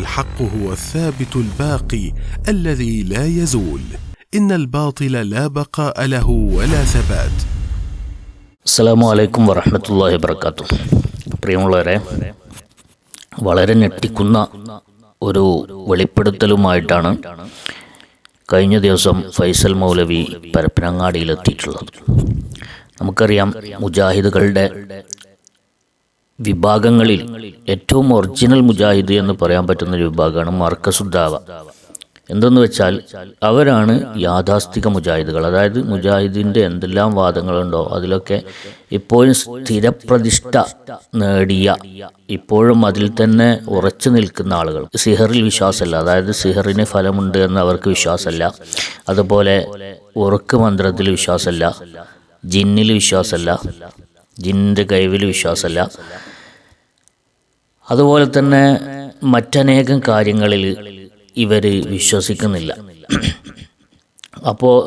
والحق هو الثابت الباقي الذي لا يزول ان الباطل لا بقاء له ولا ثبات അസ്സലാമു അലൈക്കും വറഹമത്തല്ലാഹി വർക്കാത്തു പ്രിയമുള്ളവരെ വളരെ ഞെട്ടിക്കുന്ന ഒരു വെളിപ്പെടുത്തലുമായിട്ടാണ് കഴിഞ്ഞ ദിവസം ഫൈസൽ മൗലവി പരപ്പനങ്ങാടിയിലെത്തിയിട്ടുള്ളത് നമുക്കറിയാം മുജാഹിദുകളുടെ വിഭാഗങ്ങളിൽ ഏറ്റവും ഒറിജിനൽ മുജാഹിദ് എന്ന് പറയാൻ പറ്റുന്ന ഒരു വിഭാഗമാണ് മർക്കസുദ്ദാവ എന്തെന്ന് വെച്ചാൽ അവരാണ് യാഥാസ്ഥിക മുജാഹിദുകൾ. അതായത് മുജാഹിദിന്റെ എന്തെല്ലാം വാദങ്ങളുണ്ടോ അതിലൊക്കെ ഇപ്പോഴും സ്ഥിരപ്രതിഷ്ഠ നേടിയ ഇപ്പോഴും അതിൽ തന്നെ ഉറച്ചു നിൽക്കുന്ന ആളുകൾ. സിഹറിൽ വിശ്വാസമല്ല. അതായത് സിഹറിന് ഫലമുണ്ട് എന്ന് അവർക്ക് വിശ്വാസമല്ല. അതുപോലെ ഉറക്ക് മന്ത്രത്തിൽ വിശ്വാസമല്ല. ജിന്നിൽ വിശ്വാസമല്ല. ജിന്നിന്റെ കഴിവിൽ വിശ്വാസമല്ല. അതുപോലെ തന്നെ മറ്റനേകം കാര്യങ്ങളിൽ ഇവർ വിശ്വസിക്കുന്നില്ല. അപ്പോൾ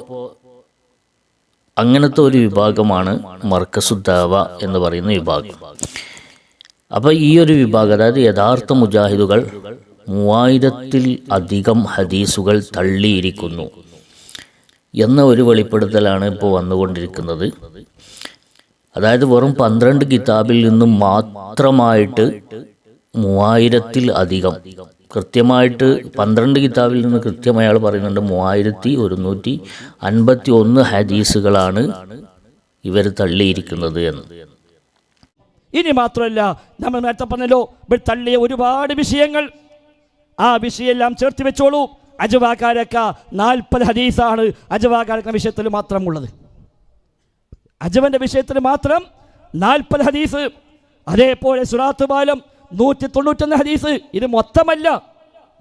അങ്ങനത്തെ ഒരു വിഭാഗമാണ് മർക്കസുദ്ദാവ എന്ന് പറയുന്ന വിഭാഗം. അപ്പോൾ ഈ ഒരു വിഭാഗം അതായത് യഥാർത്ഥ മുജാഹിദുകൾ മൂവായിരത്തിൽ അധികം ഹദീസുകൾ തള്ളിയിരിക്കുന്നു എന്ന ഒരു വെളിപ്പെടുത്തലാണ് ഇപ്പോൾ വന്നുകൊണ്ടിരിക്കുന്നത്. അതായത് വെറും പന്ത്രണ്ട് കിതാബിൽ നിന്നും മാത്രമായിട്ട് മൂവായിരത്തിൽ അധികം. കൃത്യമായിട്ട് പന്ത്രണ്ട് കിതാബിൽ നിന്ന് കൃത്യം അയാൾ പറയുന്നുണ്ട്. മൂവായിരത്തി ഒരുന്നൂറ്റി അൻപത്തി ഒന്ന് ഹദീസുകളാണ് ഇവർ തള്ളിയിരിക്കുന്നത് എന്ന്. ഇനി മാത്രമല്ല നമ്മൾ നേരത്തെ പറഞ്ഞല്ലോ ഇവർ തള്ളിയ ഒരുപാട് വിഷയങ്ങൾ. ആ വിഷയമെല്ലാം ചേർത്ത് വെച്ചോളൂ. അജവാകാരക്ക നാൽപ്പത് ഹദീസാണ് അജവാകാരക്ക വിഷയത്തിൽ മാത്രമുള്ളത്. അജവന്റെ വിഷയത്തിൽ മാത്രം നാൽപ്പത് ഹദീസ്. അതേപോലെ സുറാത്ത് ബാലം നൂറ്റി തൊണ്ണൂറ്റൊന്ന് ഹദീസ്. ഇത് മൊത്തമല്ല.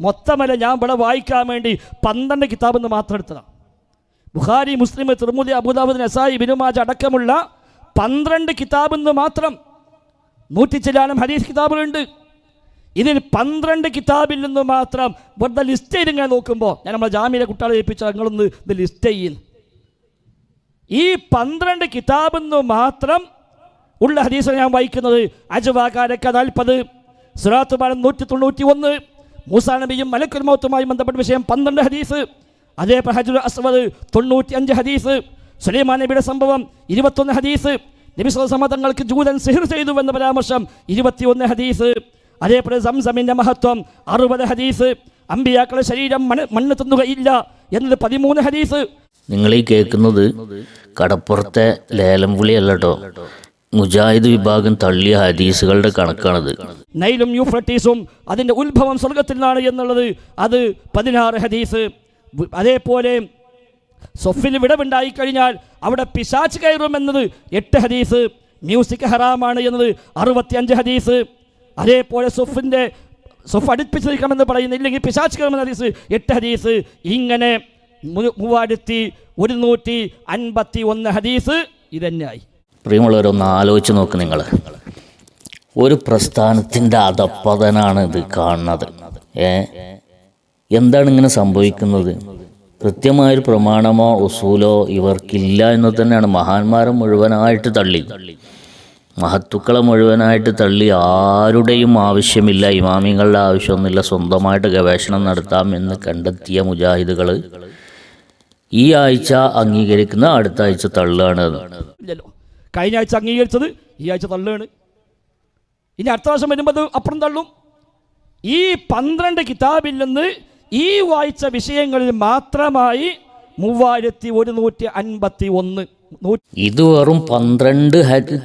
മൊത്തമല്ല. ഞാൻ ഇവിടെ വായിക്കാൻ വേണ്ടി പന്ത്രണ്ട് കിതാബ് എന്ന് മാത്രം എടുത്തതാണ് ബുഖാരി മുസ്ലിം തിർമുദി അബുദാബുദ് നസായി ബിനുമാജ് അടക്കമുള്ള പന്ത്രണ്ട് കിതാബ് എന്ന് മാത്രം നൂറ്റി ചിലാനം ഹദീസ് കിതാബുകളുണ്ട്. ഇതിൽ പന്ത്രണ്ട് കിതാബിൽ നിന്ന് മാത്രം വെറുതെ ലിസ്റ്റ് ചെയ്ത് ഇങ്ങനെ നോക്കുമ്പോൾ ഞാൻ നമ്മളെ ജാമ്യയിലെ കുട്ടികളെ ഏൽപ്പിച്ച നിങ്ങളൊന്ന് ഇത് ലിസ്റ്റ് ചെയ്യുന്നു ഈ പന്ത്രണ്ട് കിതാബിൽ നിന്ന് മാത്രം ഉള്ള ഹദീസ് ഞാൻ വായിക്കുന്നത്. അജവാകാരക്ക നാൽപ്പത് സുറാത്ത് പാലം നൂറ്റി തൊണ്ണൂറ്റി ഒന്ന് മൂസാ നബിയും മലക്കുൽ മൗത്തുമായി ബന്ധപ്പെട്ട വിഷയം പന്ത്രണ്ട് ഹദീസ്. അതേ ഹജുൽ അസ്വദ് തൊണ്ണൂറ്റി അഞ്ച് ഹദീസ്. സുലൈമാൻ നബിയുടെ സംഭവം ഇരുപത്തൊന്ന് ഹദീസ്. നബി സമതങ്ങൾക്ക് ജൂതൻ സിഹിർ ചെയ്തു എന്ന പരാമർശം ഇരുപത്തിയൊന്ന് ഹദീസ്. അതേപോലെ സംസമിന്റെ മഹത്വം അറുപത് ഹദീസ്. അമ്പിയാക്കളുടെ ശരീരം മണ്ണ് മണ്ണ് തിന്നുകയില്ല എന്നത് പതിമൂന്ന് ഹദീസ്. നിങ്ങൾ ഈ കേൾക്കുന്നത് കടപ്പുറത്തെ ലേലം വിളിയല്ല മുജാഹിദ് വിഭാഗം തള്ളിയ ഹദീസുകളുടെ കണക്കാണത്. നൈലും യുഫ്രട്ടീസും അതിന്റെ ഉത്ഭവം സ്വർഗത്തിൽ നിന്നാണ് എന്നുള്ളത്. അത് പതിനാറ് ഹദീസ്. അതേപോലെ സൊഫിൽ വിടവുണ്ടായി കഴിഞ്ഞാൽ അവിടെ പിശാച്ച് കയറും എന്നത് എട്ട് ഹദീസ്. മ്യൂസിക് ഹറാമാണ് എന്നത് അറുപത്തിയഞ്ച് ഹദീസ്. അതേപോലെ സൊഫിന്റെ സൊഫ് അടുപ്പിച്ച് നിൽക്കണമെന്ന് പറയുന്നില്ലെങ്കിൽ പിശാച്ച് കയറുമെന്ന ഹദീസ് എട്ട് ഹദീസ്. ഇങ്ങനെ മൂവായിരത്തി ഒരുന്നൂറ്റി അൻപത്തി ഒന്ന് ഹദീസ് ഇതന്നെയായി. പ്രിയമുള്ളവരൊന്ന് ആലോചിച്ച് നോക്ക് നിങ്ങൾ ഒരു പ്രസ്ഥാനത്തിന്റെ അധപ്പതനാണ് ഇത് കാണുന്നത്. ഏ? എന്താണ് ഇങ്ങനെ സംഭവിക്കുന്നത്? കൃത്യമായൊരു പ്രമാണമോ ഉസൂലോ ഇവർക്കില്ല എന്ന് തന്നെയാണ് മഹാന്മാരെ മുഴുവനായിട്ട് തള്ളി. മഹത്തുക്കളെ മുഴുവനായിട്ട് തള്ളി ആരുടെയും ആവശ്യമില്ല ഇമാമിങ്ങളുടെ ആവശ്യമൊന്നുമില്ല സ്വന്തമായിട്ട് ഗവേഷണം നടത്താം എന്ന് കണ്ടെത്തിയ മുജാഹിദുകൾ ഈ ആഴ്ച അംഗീകരിക്കുന്ന അടുത്ത ആഴ്ച തള്ളുകയാണ് കഴിഞ്ഞ ആഴ്ച അംഗീകരിച്ചത് ഈ ആഴ്ച തള്ളുകയാണ്. ഇനി അടുത്ത വർഷം വരുമ്പോൾ അത് അപ്പുറം തള്ളും. ഈ പന്ത്രണ്ട് കിതാബിൽ നിന്ന് ഈ വായിച്ച വിഷയങ്ങളിൽ മാത്രമായി മൂവായിരത്തി ഒരുന്നൂറ്റി അൻപത്തി ഒന്ന് ഇത് വെറും പന്ത്രണ്ട്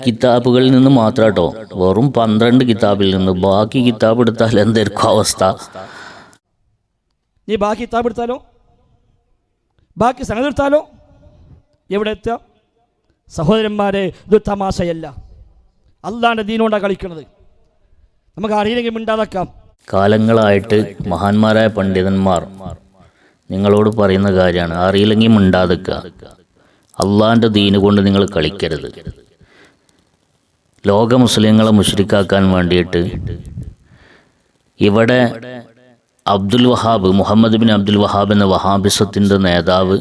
കിതാബുകളിൽ നിന്ന് മാത്രം കേട്ടോ വെറും പന്ത്രണ്ട് കിതാബിൽ നിന്ന്. ബാക്കി കിതാബ് എടുത്താൽ എന്തായിരിക്കും അവസ്ഥ? നീ ബാക്കി കിതാബ് എടുത്താലോ? ബാക്കി സംഗതി എടുത്താലോ? എവിടെ എത്തുക? സഹോദരന്മാരെ ഇത് തമാശയല്ല. അല്ലാണ്ട് ദീനോണ്ടാണ് കളിക്കുന്നത് നമുക്ക് അറിയില്ലെങ്കിൽ മിണ്ടാതാക്കാം. കാലങ്ങളായിട്ട് മഹാന്മാരായ പണ്ഡിതന്മാർ നിങ്ങളോട് പറയുന്ന കാര്യമാണ്. അറിയില്ലെങ്കിൽ മിണ്ടാതിക്കുക അള്ളാന്റെ ദീന് കൊണ്ട് നിങ്ങൾ കളിക്കരുത്. ലോക മുസ്ലിങ്ങളെ മുഷ്രിക്കാക്കാൻ വേണ്ടിയിട്ട് ഇവിടെ Abdul Wahab Muhammad bin Abdul Wahab എന്ന വഹാബിസത്തിന്റെ നേതാവ്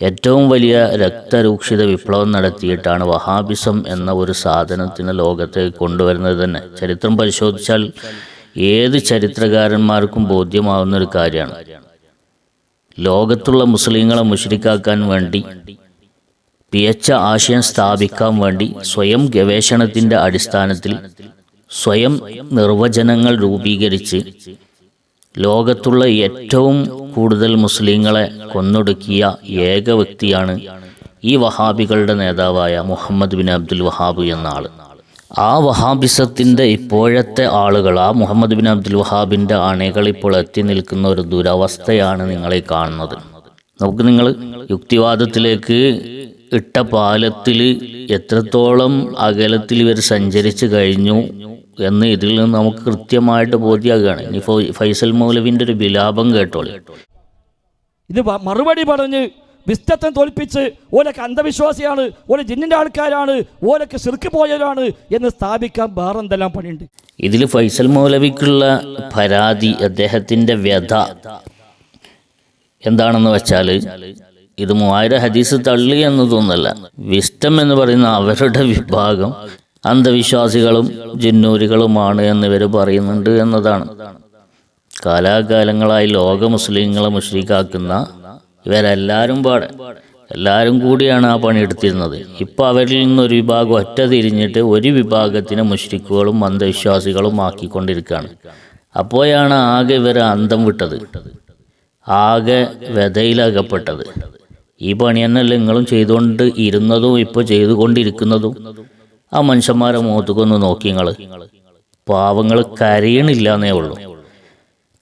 ഏറ്റവും വലിയ രക്തരൂക്ഷിത വിപ്ലവം നടത്തിയിട്ടാണ് വഹാബിസം എന്ന ഒരു സാധനത്തിന് ലോകത്തെ കൊണ്ടുവരുന്നത് തന്നെ. ചരിത്രം പരിശോധിച്ചാൽ ഏത് ചരിത്രകാരന്മാർക്കും ബോധ്യമാവുന്ന ഒരു കാര്യമാണ്. ലോകത്തുള്ള മുസ്ലിങ്ങളെ മുഷ്രിക്കാക്കാൻ വേണ്ടി പിയച്ച ആശയം സ്ഥാപിക്കാൻ വേണ്ടി സ്വയം ഗവേഷണത്തിന്റെ അടിസ്ഥാനത്തിൽ സ്വയം നിർവചനങ്ങൾ രൂപീകരിച്ച് ലോകത്തുള്ള ഏറ്റവും കൂടുതൽ മുസ്ലിങ്ങളെ കൊന്നൊടുക്കിയ ഏക വ്യക്തിയാണ് ഈ വഹാബികളുടെ നേതാവായ മുഹമ്മദ് ബിൻ അബ്ദുൽ വഹാബ് എന്ന ആൾ ആ വഹാബിസത്തിന്റെ ഇപ്പോഴത്തെ ആളുകൾ ആ മുഹമ്മദ് ബിൻ അബ്ദുൽ വഹാബിന്റെ അണകൾ ഇപ്പോൾ എത്തി നിൽക്കുന്ന ഒരു ദുരവസ്ഥയാണ് നിങ്ങളെ കാണുന്നത്. നമുക്ക് നിങ്ങൾ യുക്തിവാദത്തിലേക്ക് ഇട്ട പാലത്തിൽ എത്രത്തോളം അകലത്തിൽ ഇവർ സഞ്ചരിച്ചു കഴിഞ്ഞു എന്ന് ഇതിൽ നിന്ന് നമുക്ക് കൃത്യമായിട്ട് ബോധ്യമാകുകയാണ് ഇനി ഫൈസൽ മൗലവിന്റെ ഒരു വിലാപം കേട്ടോളി. ഇത് മറുപടി പറഞ്ഞ് വിസ്തത്വം തോൽപ്പിച്ച് ഓലൊക്കെ അന്ധവിശ്വാസിയാണ് ഓല ജിന്നിന്റെ ആൾക്കാരാണ് ഓലൊക്കെ സിർക്ക് പോയവരാണ് എന്ന് സ്ഥാപിക്കാൻ വേറെന്തെല്ലാം പണിയുണ്ട്? ഇതിൽ ഫൈസൽ മൗലവിക്കുള്ള പരാതി അദ്ദേഹത്തിന്റെ വ്യഥ എന്താണെന്ന് വെച്ചാൽ ഇത് മൂവായിരം ഹദീസ് തള്ളി എന്നതൊന്നല്ല വിസ്റ്റം എന്ന് പറയുന്ന അവരുടെ വിഭാഗം അന്ധവിശ്വാസികളും ജിന്നൂരികളുമാണ് എന്നിവർ പറയുന്നുണ്ട് എന്നതാണ്. കാലാകാലങ്ങളായി ലോക മുസ്ലിങ്ങളെ മുഷ്രീഖാക്കുന്ന ഇവരെല്ലാവരും പാടെ എല്ലാവരും കൂടിയാണ് ആ പണിയെടുത്തിരുന്നത് ഇപ്പോൾ അവരിൽ നിന്നൊരു വിഭാഗം ഒറ്റ തിരിഞ്ഞിട്ട് ഒരു വിഭാഗത്തിന് മുഷ്രിക്കുകളും അന്ധവിശ്വാസികളും ആക്കിക്കൊണ്ടിരിക്കുകയാണ് അപ്പോഴാണ് ആകെ ഇവർ അന്തം വിട്ടത്. ആകെ വ്യതയിലകപ്പെട്ടത്. ഈ പണി തന്നെയല്ലേ നിങ്ങളും ചെയ്തുകൊണ്ട് ഇരുന്നതും ഇപ്പോൾ ചെയ്തുകൊണ്ടിരിക്കുന്നതും? ആ മനുഷ്യന്മാരെ മുഖത്തേക്കൊന്ന് നോക്കി നിങ്ങൾ പാവങ്ങൾ കരയണില്ല എന്നേ ഉള്ളൂ.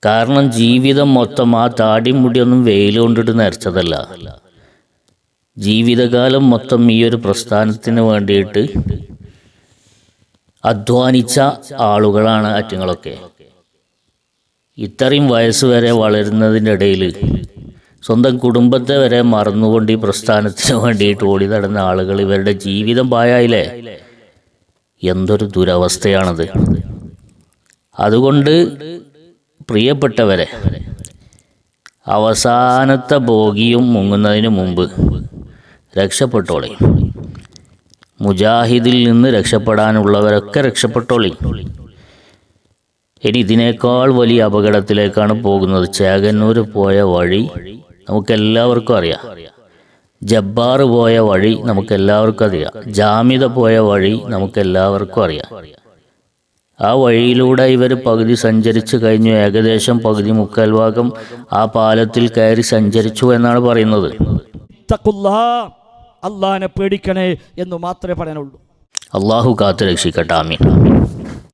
കാരണം ജീവിതം മൊത്തം ആ താടി മുടിയൊന്നും വെയിൽ കൊണ്ടിട്ട് നരച്ചതല്ല. ജീവിതകാലം മൊത്തം ഈ ഒരു പ്രസ്ഥാനത്തിന് വേണ്ടിയിട്ട് അധ്വാനിച്ച ആളുകളാണ് അറ്റങ്ങളൊക്കെ. ഇത്രയും വയസ്സ് വരെ വളരുന്നതിന്റെ ഇടയിൽ സ്വന്തം കുടുംബത്തെ വരെ മറന്നുകൊണ്ട് ഈ പ്രസ്ഥാനത്തിന് വേണ്ടിയിട്ട് ഓടി നടന്ന ആളുകൾ ഇവരുടെ ജീവിതം പായായില്ലേ എന്തൊരു ദുരവസ്ഥയാണത്. അതുകൊണ്ട് പ്രിയപ്പെട്ടവരെ അവസാനത്തെ ബോഗിയും മുങ്ങുന്നതിന് മുമ്പ് രക്ഷപ്പെട്ടോളി. മുജാഹിദിൽ നിന്ന് രക്ഷപ്പെടാനുള്ളവരൊക്കെ രക്ഷപ്പെട്ടോളി. ഇനി ഇതിനേക്കാൾ വലിയ അപകടത്തിലേക്കാണ് പോകുന്നത്. ചേകന്നൂർ പോയ വഴി നമുക്കെല്ലാവർക്കും അറിയാം. ജബ്ബാർ പോയ വഴി നമുക്കെല്ലാവർക്കും അറിയാം. ജാമിദ പോയ വഴി നമുക്കെല്ലാവർക്കും അറിയാം. ആ വഴിയിലൂടെ ഇവർ പകുതി സഞ്ചരിച്ചു കഴിഞ്ഞു. ഏകദേശം പകുതി മുക്കാൽ ഭാഗം ആ പാലത്തിൽ കയറി സഞ്ചരിച്ചു എന്നാണ് പറയുന്നത്. പേടിക്കണേ എന്ന് മാത്രമേ പറയാനുള്ളൂ. അള്ളാഹു കാത്തു രക്ഷിക്കട്ടെ ആമീൻ.